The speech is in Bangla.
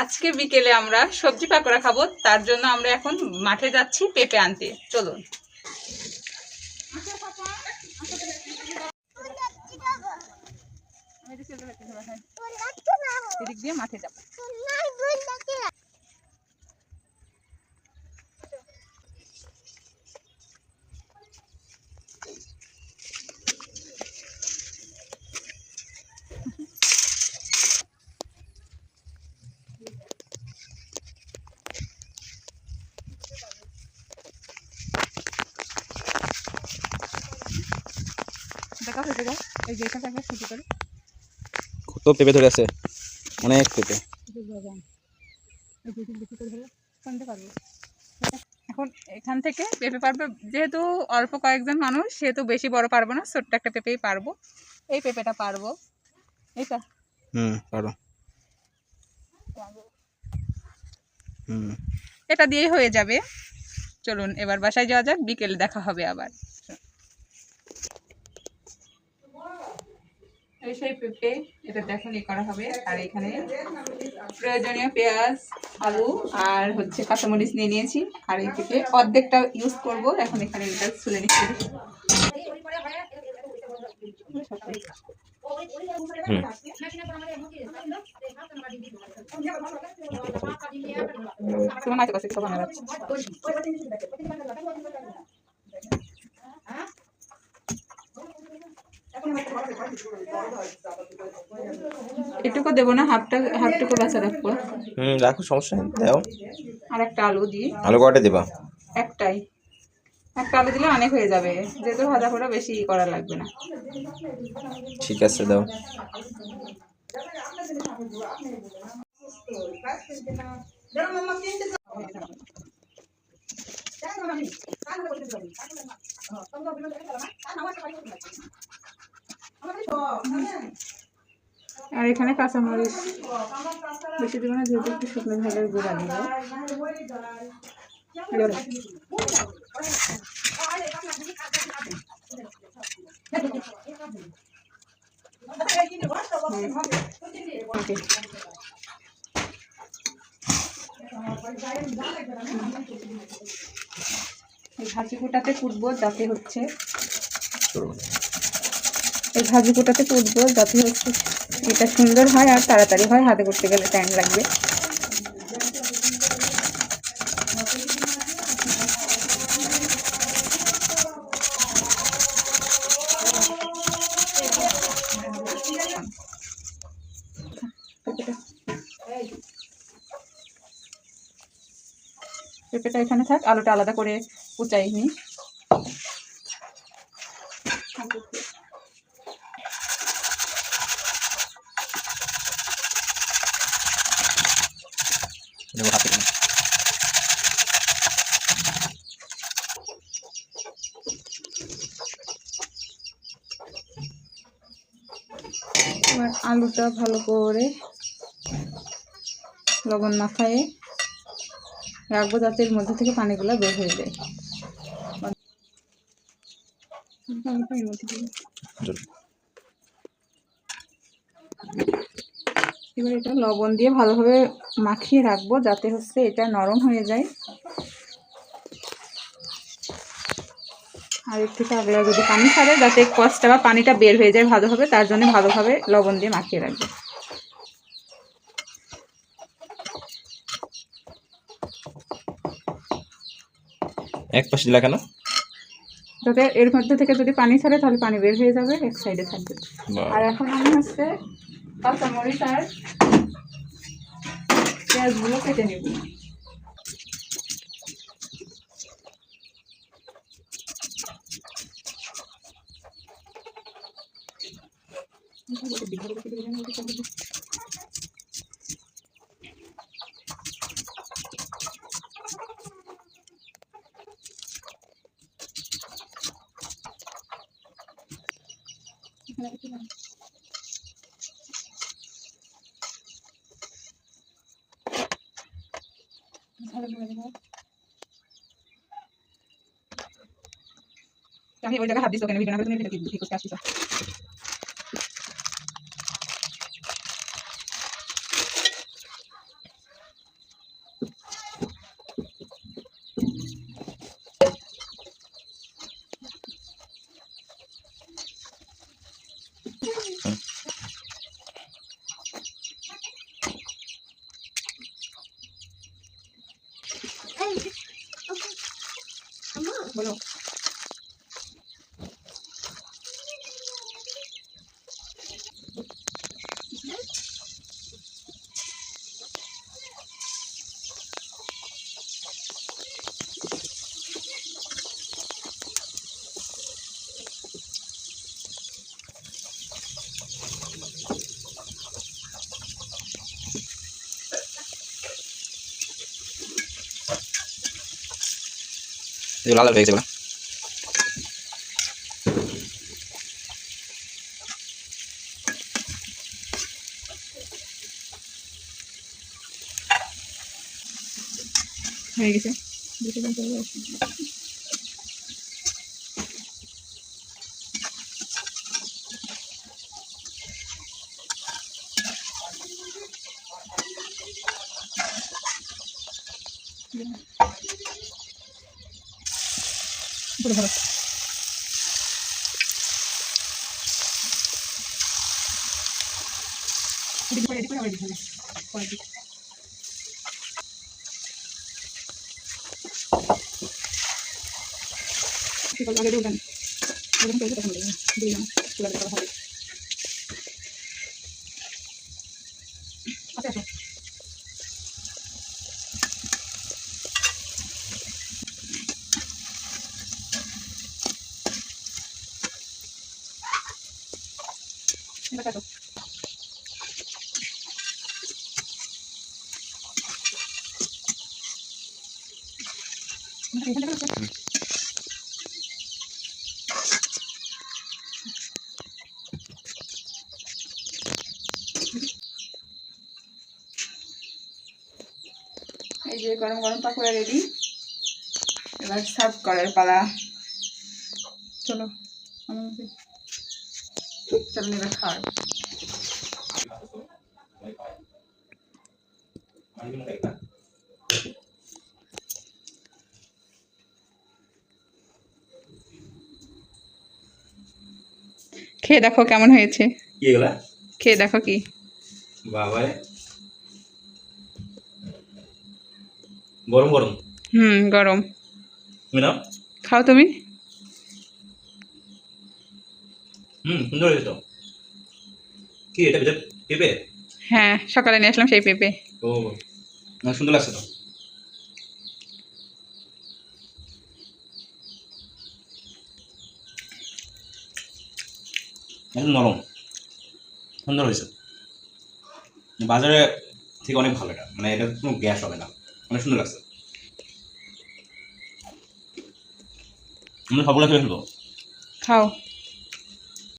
আজকে বিকেলে আমরা সবজি পাকোড়া খাব তার জন্য আমরা এখন মাঠে যাচ্ছি পেঁপে আনতে। চলুন। মাঠে যাব। দেখা হয়ে যাবে এই যে এখানে একবার শুরু করে। কত পেঁপে ধরে আছে? অনেক পেঁপে। এখন এখান থেকে পেঁপে পারবে। যেহেতু অল্প কয়েকজন মানুষ সেহেতু বেশি বড় পারব না ছোট্ট একটা পেঁপেই পারব। এই পেঁপেটা পারব। এইটা হুম পারো। হুম। এটা দিয়েই হয়ে যাবে। চলুন এবার বাসায় যাওয়া যাক। বিকেলে দেখা হবে আবার। সেই পেঁপে এটা দেখুন ই করা হবে আর এখানে প্রয়োজনীয় পেঁয়াজ আলু আর হচ্ছে কাঁচামরিচ নিয়ে নিয়েছি আর এই থেকে অর্ধেকটা ইউজ করব এখন এখানে এটা ছুলে নিচ্ছি তোমার মায়ের কাছে সব বানা যাচ্ছে এটুকু দেবো না হাফটা হাফটুকু বাঁচা রাখব হুম রাখো সমস্যা নেই দাও। আর একটা আলু দিই। আলু কয়টা দেবা? একটাই। একটা আলু দিলে অনেক হয়ে যাবে যেহেতু ভাজা পোড়া বেশি করা লাগবে না। ঠিক আছে দাও। আর এখানে কাঁচামরিচ। বেশি দেবো না, যেহেতু একটু শুকনো ঝালের গুঁড়া দিব। এই ভাজি কুটাতে কুটবো, যাতে হচ্ছে এই ভাজি কুটাতে কুটবো যাতে হচ্ছে এটা সুন্দর হয় আর তাড়াতাড়ি হয়, হাতে করতে গেলে টাইম লাগবে। পেঁপেটা এখানে থাক, আলুটা আলাদা করে কুচাই নি এবার আলুটা ভালো করে লবণ মাখায়ে রাখব যাতে এর মধ্যে থেকে পানিগুলো বের হয়ে যায়। এবার এটা লবণ দিয়ে ভালোভাবে মাখিয়ে রাখব যাতে হচ্ছে এটা নরম হয়ে যায়। আর এর থেকে আগলা যদি পানি ছাড়ে যাতে কষটা বা পানিটা বের হয়ে যায় ভালোভাবে তার জন্য ভালোভাবে লবণ দিয়ে মাখিয়ে রাখবে। এক পাশে দিলা কেন? যাতে এর মধ্যে থেকে যদি পানি ছাড়ে তাহলে পানি বের হয়ে যাবে এক সাইডে থাকবে। আর এখন আমি হচ্ছে কাঁচামরিচ আর পেঁয়াজগুলো কেটে নেব। আমি ওই জায়গায় হাত দিচ্ছি ওখানে ভিডিও না করে তুমি ভিডিও ঠিক করতে color. বলো এগুলো লাল লাল হয়ে গেছে এগুলো হয়ে গেছে ধরো এদিকে করে এদিকে করে আবার এদিকে করে। পরের দিকে। ঠিক আছে, আগে দিয়ে উঠান। এবার কাটো। এখান থেকে কাটো। এই যে গরম গরম পাকোড়া রেডি এবার সার্ভ করার পালা চলো আমার মধ্যে। চলো এবার খাওয়ার খেয়ে দেখো কেমন হয়েছে। খেয়ে দেখো কি। বাবা গরম গরম। হুম গরম। খাও তুমি। হুম সুন্দর হয়েছে তো। কি এটা ভেতর পেঁপে? হ্যাঁ সকালে নিয়ে আসলাম সেই পেঁপে। ও সুন্দর লাগছে তো। একদম নরম। সুন্দর হয়েছে। বাজারে থেকে অনেক ভালো এটা। মানে এটা কোনো গ্যাস হবে না। অনেক সুন্দর লাগছে। আমরা সবগুলো খেয়ে ফেলব? খাও।